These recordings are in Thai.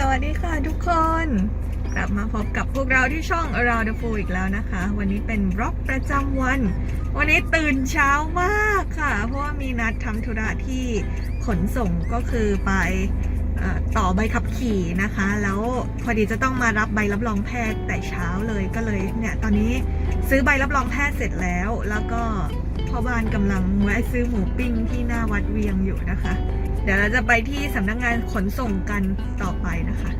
สวัสดีค่ะทุกคน กลับมาพบกับพวกเราที่ช่อง Around the Food อีกแล้วนะคะ วันนี้เป็นบล็อกประจำวัน วันนี้ตื่นเช้ามากค่ะ เพราะว่ามีนัดทำธุระที่ขนส่งก็คือไปต่อใบขับขี่นะคะ แล้วพอดีจะต้องมารับใบรับรองแพทย์แต่เช้าเลยก็เลยเนี่ยตอนนี้ซื้อใบรับรองแพทย์เสร็จแล้ว แล้วก็พ่อบ้านกำลังแวะซื้อหมูปิ้งที่หน้าวัดเวียงอยู่นะคะ เดี๋ยวเราจะไปที่สำนักงงานขนส่งกันต่อไปนะคะ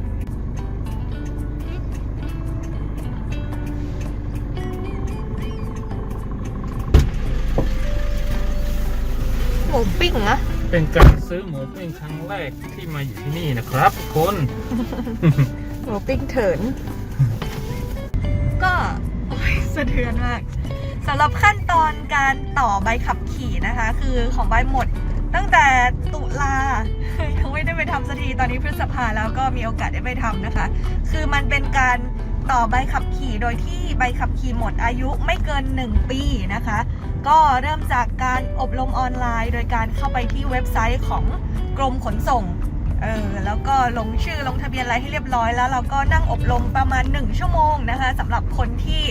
หมูปิ้งนะเป็นการซื้อหมูปิ้งครั้งแรกที่มาอยู่ที่นี่นะครับทุกคน หมูปิ้งเถิน ก็โอ้ยสะเทือนมากสำหรับขั้นตอนการต่อใบขับขี่นะคะ คือของใบหมด ตั้งแต่ตุลายังไม่ได้ไปทำสักทีตอนนี้พฤษภาแล้วก็มีโอกาสได้ไปทำนะคะ คือมันเป็นการต่อใบขับขี่โดยที่ใบขับขี่หมดอายุไม่เกิน 1 ปีนะคะ ก็เริ่มจากการอบรมออนไลน์ โดยการเข้าไปที่เว็บไซต์ของกรมขนส่งเออแล้วก็ลงชื่อลงทะเบียนอะไรให้เรียบร้อยแล้วเราก็นั่งอบรมประมาณ 1 ชั่วโมงนะคะสำหรับคนที่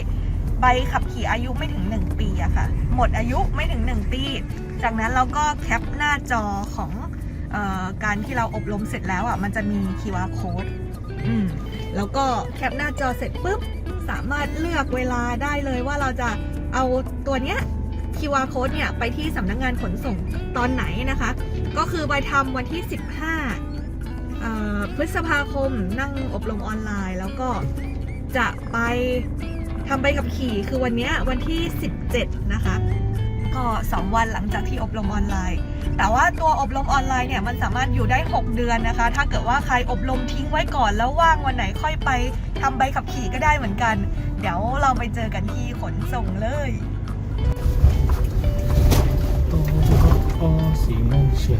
ใบขับขี่อายุไม่ถึง 1 ปีอะค่ะ หมดอายุไม่ถึง 1 ปี จากนั้นเราก็แคปหน้าจอของออการที่เราอบรมเสร็จแล้วอะมันจะมี QR code อืมแล้วก็แคปหน้าจอเสร็จปุ๊บสามารถเลือกเวลาได้เลยว่าเราจะเอาตัวเนี้ย QR code เนี่ยไปที่สำนักงงานขนส่งตอนไหนนะคะ ก็คือไปทำวันที่ 15พฤษภาคมนั่งอบรมออนไลน์ แล้วก็จะไปทำใบขับขี่คือวันเนี้ยวันที่ 17 นะคะ ก็ 2 วันหลังจากที่อบรมออนไลน์ แต่ว่าตัวอบรมออนไลน์เนี่ยมันสามารถอยู่ได้ 6 เดือนนะคะ ถ้าเกิดว่าใครอบรมทิ้งไว้ก่อนแล้วว่างวันไหนค่อยไปทำใบขับขี่ก็ได้เหมือนกัน เดี๋ยวเราไปเจอกันที่ขนส่งเลยโตก็โอสีม่วงเชีย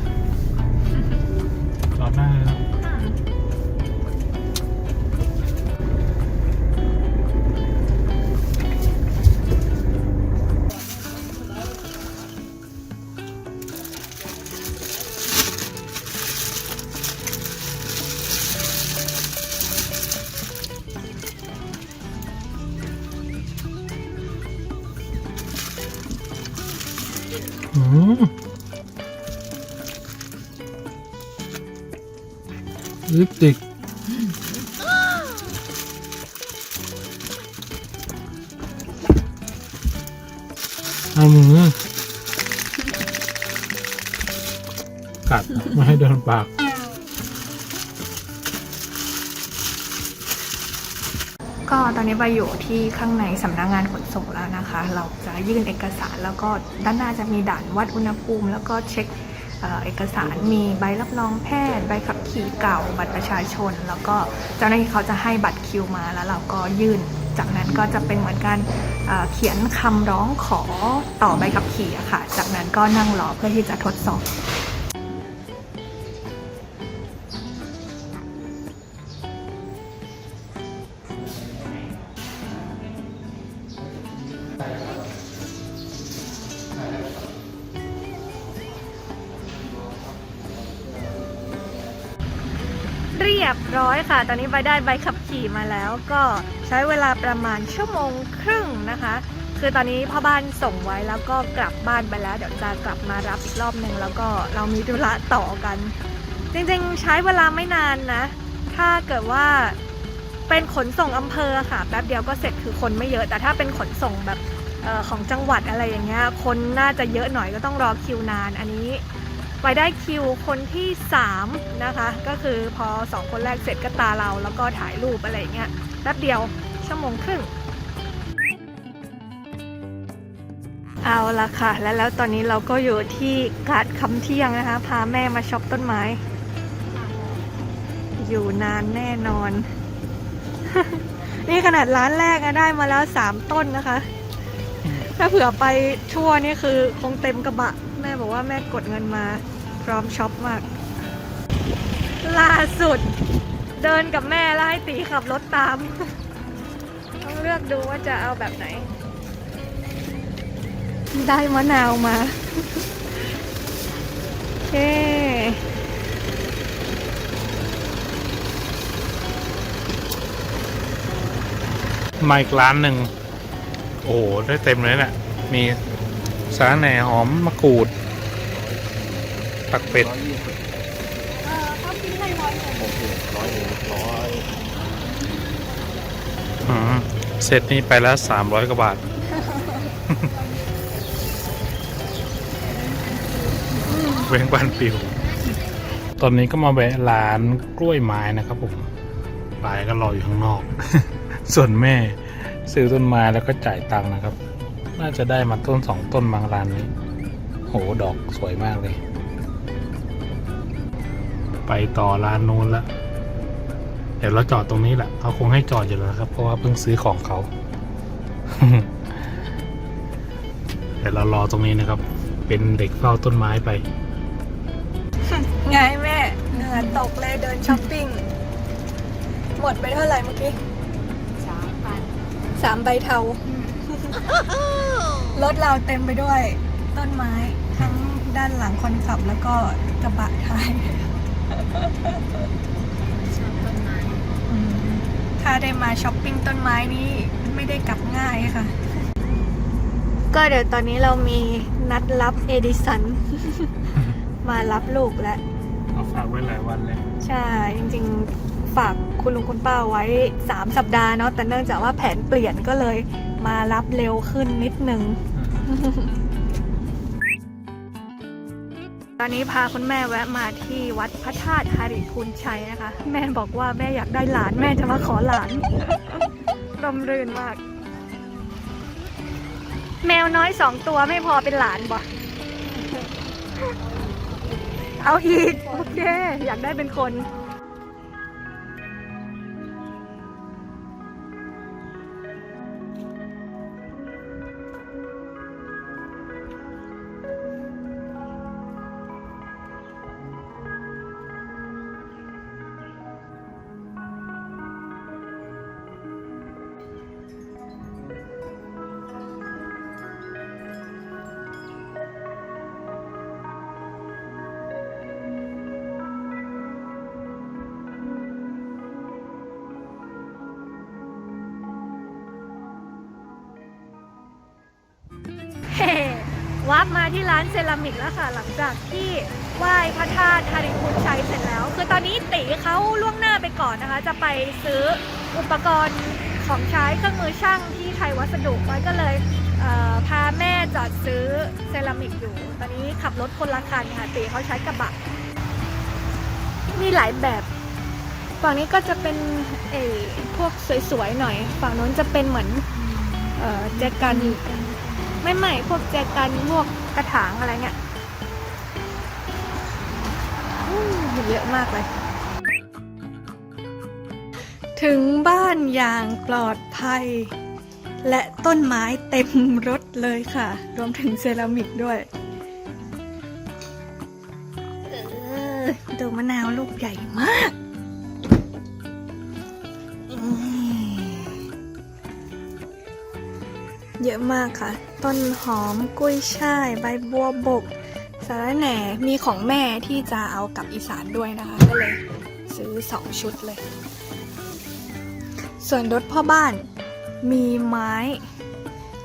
ลิปติกเอามือกัดไม่ให้โดนปาก ก็ตอนนี้ไปอยู่ที่ข้างในสำนักงงานขนส่งแล้วนะคะ เราจะยื่นเอกสารแล้วก็ด้านหน้าจะมีด่านวัดอุณหภูมิ แล้วก็เช็คเอกสารมีใบรับรองแพทย์ ใบขับขี่เก่า บัตรประชาชน แล้วก็เจ้าหน้าที่เขาจะให้บัตรคิวมาแล้วเราก็ยื่น จากนั้นก็จะเป็นเหมือนการเอ่อเขียนคำร้องขอต่อใบขับขี่อะค่ะ จากนั้นก็นั่งรอเพื่อที่จะทดสอบ เรียบร้อยค่ะ ตอนนี้ไปได้ใบขับขี่มาแล้ว ก็ใช้เวลาประมาณชั่วโมงครึ่งนะคะ คือตอนนี้พ่อบ้านส่งไว้แล้วก็กลับบ้านไปแล้ว เดี๋ยวจะกลับมารับอีกรอบหนึ่งแล้วก็เรามีธุระต่อกัน จริงๆ ใช้เวลาไม่นานนะ ถ้าเกิดว่า เป็นขนส่งอำเภอค่ะแป๊บเดียวก็เสร็จคือคนไม่เยอะ แต่ถ้าเป็นขนส่งแบบออของจังหวัดอะไรอย่างเงี้ยคนน่าจะเยอะหน่อยก็ต้องรอคิวนาน อันนี้ไปได้คิวคนที่ 3 นะคะ ก็คือพอ 2 คนแรกเสร็จก็ตาเราแล้วก็ถ่ายรูปอะไรอย่างเงี้ยแป๊บเดียวชั่วโมงครึ่งเอาละค่ะ แล้วแล้วตอนนี้เราก็อยู่ที่กาดคำเที่ยงนะคะ พาแม่มาช็อปต้นไม้ อยู่นานแน่นอน นี่ขนาดร้านแรกอะได้มาแล้ว3ต้นนะคะ ถ้าเผื่อไปทั่วนี่คือคงเต็มกระบะ แม่บอกว่าแม่กดเงินมา พร้อมช็อปมาก ล่าสุด เดินกับแม่แล้วให้ตีขับรถตาม ต้องเลือกดูว่าจะเอาแบบไหน ได้มะนาวมาโอเค มาอีกร้านหนึ่ง โอ้โห ได้เต็มเลยเนี่ยมีสาแหน่หอมมะกรูดตักเป็ดเออเขากินให้ร้อยหนึ่งอืมเสร็จนี่ไปแล้วสามร้อยกว่าบาทเว้งบันปิว ตอนนี้ก็มาแวะร้านกล้วยไม้นะครับผมปายก็รออยู่ข้างนอก ส่วนแม่ซื้อต้นไม้แล้วก็จ่ายตังค์นะครับ น่าจะได้มาต้นสองต้นบางร้านนี้ โห ดอกสวยมากเลย ไปต่อร้านนู้นละ เดี๋ยวเราจอดตรงนี้แหละเขาคงให้จอดอยู่แล้วครับ เพราะว่าเพิ่งซื้อของเขา เดี๋ยวเรารอตรงนี้นะครับ เป็นเด็กเฝ้าต้นไม้ไป ไงแม่ เหงื่อตกเลยเดินช้อปปิ้ง หมดไปเท่าไหร่เมื่อกี้ สามใบเทารถเราเต็มไปด้วย ต้นไม้ทั้งด้านหลังคนขับแล้วก็กระบะท้ายชอบต้นไม้อืมถ้าได้มาช้อปปิ้งต้นไม้นี้ไม่ได้กลับง่ายค่ะ ก็เดี๋ยวตอนนี้เรามีนัดรับเอดิสัน มารับลูกแล้ว เอาฝากไว้หลายวันเลย ใช่ จริง ๆ ฝากคุณลุงคุณป้าไว้ 3 สัปดาห์เนาะแต่เนื่องจากว่าแผนเปลี่ยนก็เลยมารับเร็วขึ้นนิดนึง ตอนนี้พาคุณแม่แวะมาที่วัดพระธาตุหริพูนชัยนะคะ แม่บอกว่าแม่อยากได้หลานแม่จะมาขอหลานลมรื่นมาก แมวน้อยสองตัวไม่พอเป็นหลานบ่เอาอีก โอเค อยากได้เป็นคน วับมาที่ร้านเซรามิกแล้วค่ะ หลังจากที่ไหว้พระธาตุฮาริพุนชัยเสร็จแล้ว คือตอนนี้ตีเขาล่วงหน้าไปก่อนนะคะ จะไปซื้ออุปกรณ์ของใช้เครื่องมือช่างที่ไทยวัสดุไว้ก็เลยเพาแม่จอดซื้อเซรามิกอยู่ ตอนนี้ขับรถคนละคันค่ะตีเขาใช้กระบะ มีหลายแบบฝั่งนี้ก็จะเป็นเอพวกสวยๆหน่อย ฝั่งนู้นจะเป็นเหมือนเออแจกัน ไม่ใหม่พวกแจกันพวกกระถางอะไรเงี้ยอืมเยอะมากเลย ถึงบ้านอย่างปลอดภัย และต้นไม้เต็มรถเลยค่ะ รวมถึงเซรามิกด้วยเออดูมะนาวลูกใหญ่มาก เยอะมากค่ะ ต้นหอมกุ้ยช่าย ใบบัวบกสาระแหน่มีของแม่ที่จะเอากลับอีสานด้วยนะคะ ก็เลยซื้อสองชุดเลย ส่วนรถพ่อบ้านมีไม้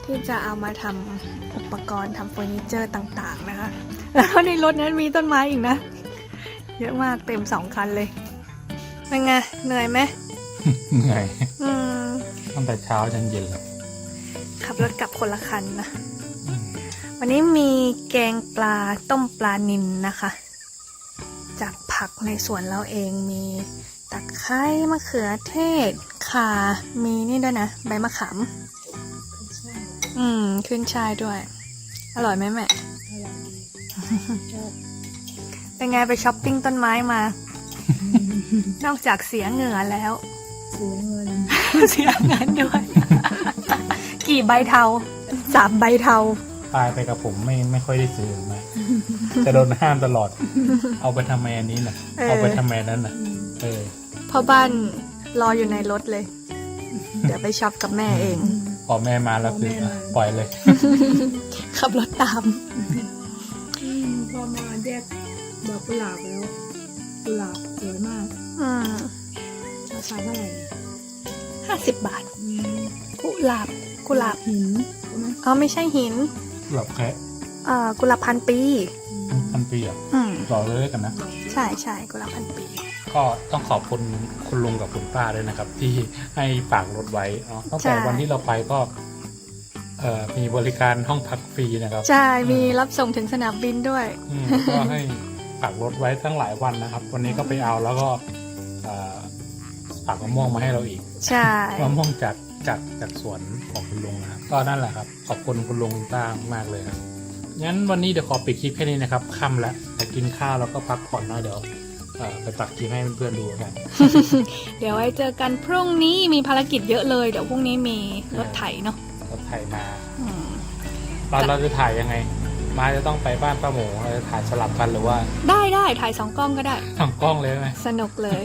ที่จะเอามาทำอุปกรณ์ทำเฟอร์นิเจอร์ต่าง ๆ นะคะ แล้วในรถนั้นมีต้นไม้อีกนะ เยอะมากเต็มสองคันเลยเป็นไงเหนื่อยไหมเหนื่อย อืมตั้งแต่เช้าจนเย็นเลย ขับรถกลับคนละคันนะ วันนี้มีแกงปลาต้มปลานิลนะคะ จากผักในสวนเราเองมีตะไคร้มะเขือเทศข่ามีนี่ด้วยนะ ใบมะขามใช่อืม ขึ้นชายด้วย อร่อยไหมแม่อร่อยดีชอบเป็นไงไปช้อปปิ้งต้นไม้มา นอกจากเสียเหงื่อแล้ว เสียเงิน เสียเงินด้วย กี่ใบเทาสามใบเทาปายไปกับผมไม่ไม่ค่อยได้ซื้อมาจะโดนห้ามตลอด เอาไปทำไมอันนี้น่ะ เออเอาไปทำไมนั้นน่ะ เออ พ่อบ้านรออยู่ในรถเลย เดี๋ยวไปช็อปกับแม่เอง พอแม่มาแล้วคืออะปล่อยเลย ขับรถตาม อืมพอมาแยกดอกกุหลาบแล้วกุหลาบสวยมากอืมราคาเท่าไหร่หห้าสิบบาทอืมกุหลาบ กุหลาบหินใช่ไหมอ๋อไม่ใช่หินหลับแค่เอ่อกุหลาบพันปี พันปีอะอืมรอเลยกันนะ ใช่ใช่กุหลาบพันปีก็ต้องขอบคุณคุณลุงกับคุณป้าด้วยนะครับ ที่ให้ฝากรถไว้เนาะตั้งแต่ใช่วันที่เราไปก็เอ่อมีบริการห้องพักฟรีนะครับ ใช่ มีรับส่งถึงสนามบินด้วยอืมก็ให้ฝากรถไว้ตั้งหลายวันนะครับ วันนี้ก็ไปเอาแล้วก็เอ่อฝากมะม่วงมาให้เราอีก ใช่มะม่วงจาก จากจากสวนของคุณลุงนะครับก็นั่นแหละครับ ขอบคุณคุณลุงคุณป้ามากเลยครับงั้นวันนี้เดี๋ยวขอปิดคลิปแค่นี้นะครับค่ำแล้วไปกินข้าวแล้วก็พักผ่อนหน่อยเดี๋ยวเอ่อไปตักคลิปให้เพื่อนๆดูกันเดี๋ยวไว้เจอกันพรุ่งนี้มีภารกิจเยอะเลย เดี๋ยวพรุ่งนี้มีรถไถเนาะรถไถมาอืมเราเราจะถ่ายยังไง มาจะต้องไปบ้านป้าหมูเราจะถ่ายสลับกันหรือว่า ได้ได้ถ่ายสองกล้องก็ได้ทางกล้องเลยไหมสนุกเลย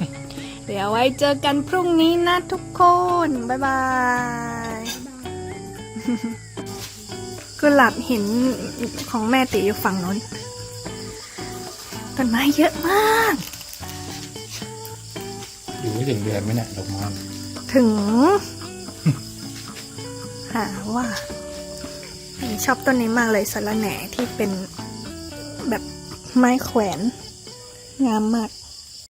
เดี๋ยวไว้เจอกันพรุ่งนี้นะทุกคน บ๊ายบายกุหลาบหินของแม่ตีอยู่ฝั่งนู้นต้นไม้เยอะมาก อยู่ไม่ถึงเดือนไหมเนี่ยดอกไม้ถึง หาว่าชอบต้นนี้มากเลยสะระแหน่ที่เป็นแบบไม้แขวน งามมาก